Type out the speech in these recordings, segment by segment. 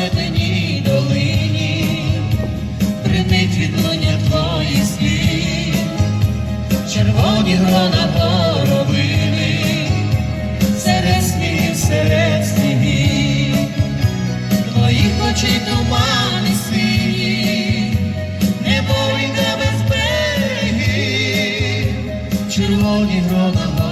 зеленій долині, Принить відлуння твої слів, червоні грона горобини, серед сміхів, серед слів, твоїх очей тумани сині, небо йде без берегів, червоні грона.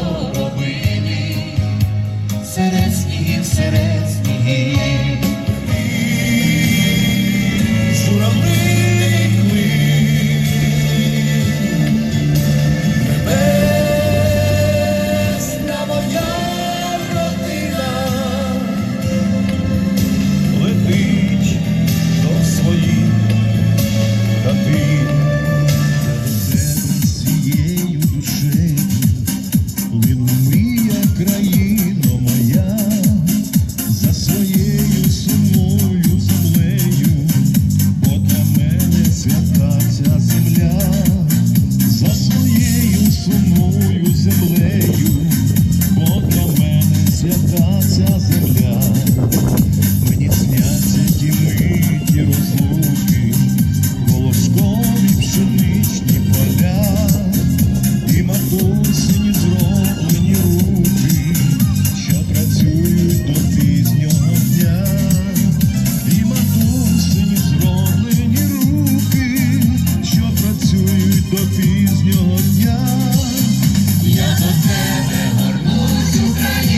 Тебе горнусь, Україна,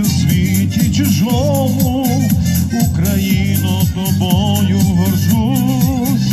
У світі чужому, Україно тобою горжусь.